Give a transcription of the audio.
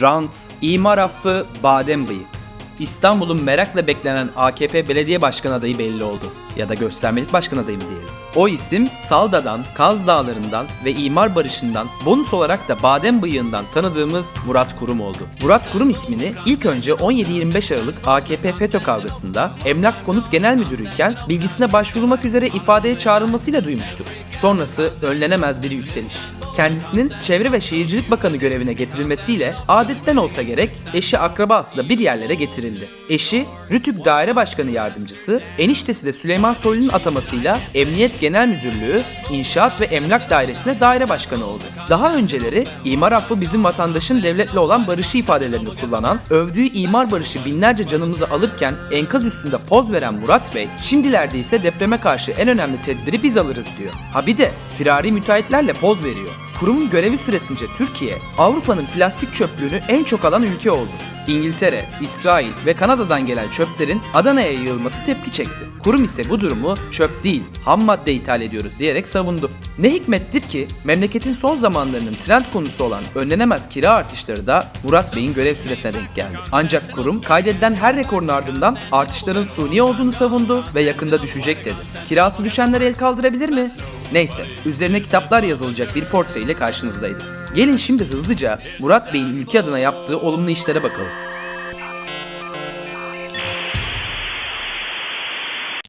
rant, imar affı, badem bıyık. İstanbul'un merakla beklenen AKP belediye başkan adayı belli oldu. Ya da göstermelik başkan adayı mı diyelim. O isim Salda'dan, Kaz Dağları'ndan ve imar barışından bonus olarak da badem bıyığından tanıdığımız Murat Kurum oldu. Murat Kurum ismini ilk önce 17-25 Aralık AKP FETÖ kavgasında Emlak Konut Genel Müdürüyken bilgisine başvurulmak üzere ifadeye çağrılmasıyla duymuştuk. Sonrası önlenemez bir yükseliş kendisinin Çevre ve Şehircilik Bakanı görevine getirilmesiyle adetten olsa gerek eşi akrabası da bir yerlere getirildi. Eşi Rütük Daire Başkanı Yardımcısı, eniştesi de Süleyman Soylu'nun atamasıyla Emniyet Genel Müdürlüğü, İnşaat ve Emlak Dairesi'ne daire başkanı oldu. Daha önceleri imar affı bizim vatandaşın devletle olan barışı ifadelerini kullanan, övdüğü imar barışı binlerce canımızı alırken enkaz üstünde poz veren Murat Bey, şimdilerde ise depreme karşı en önemli tedbiri biz alırız diyor. Ha bir de firari müteahhitlerle poz veriyor. Kurumun görevi süresince Türkiye, Avrupa'nın plastik çöplüğünü en çok alan ülke oldu. İngiltere, İsrail ve Kanada'dan gelen çöplerin Adana'ya yığılması tepki çekti. Kurum ise bu durumu çöp değil, ham madde ithal ediyoruz diyerek savundu. Ne hikmettir ki memleketin son zamanlarının trend konusu olan önlenemez kira artışları da Murat Bey'in görev süresine denk geldi. Ancak kurum kaydedilen her rekorun ardından artışların suni olduğunu savundu ve yakında düşecek dedi. Kirası düşenlere el kaldırabilir mi? Neyse, üzerine kitaplar yazılacak bir portre ile karşınızdaydı. Gelin şimdi hızlıca Murat Bey'in ülke adına yaptığı olumlu işlere bakalım.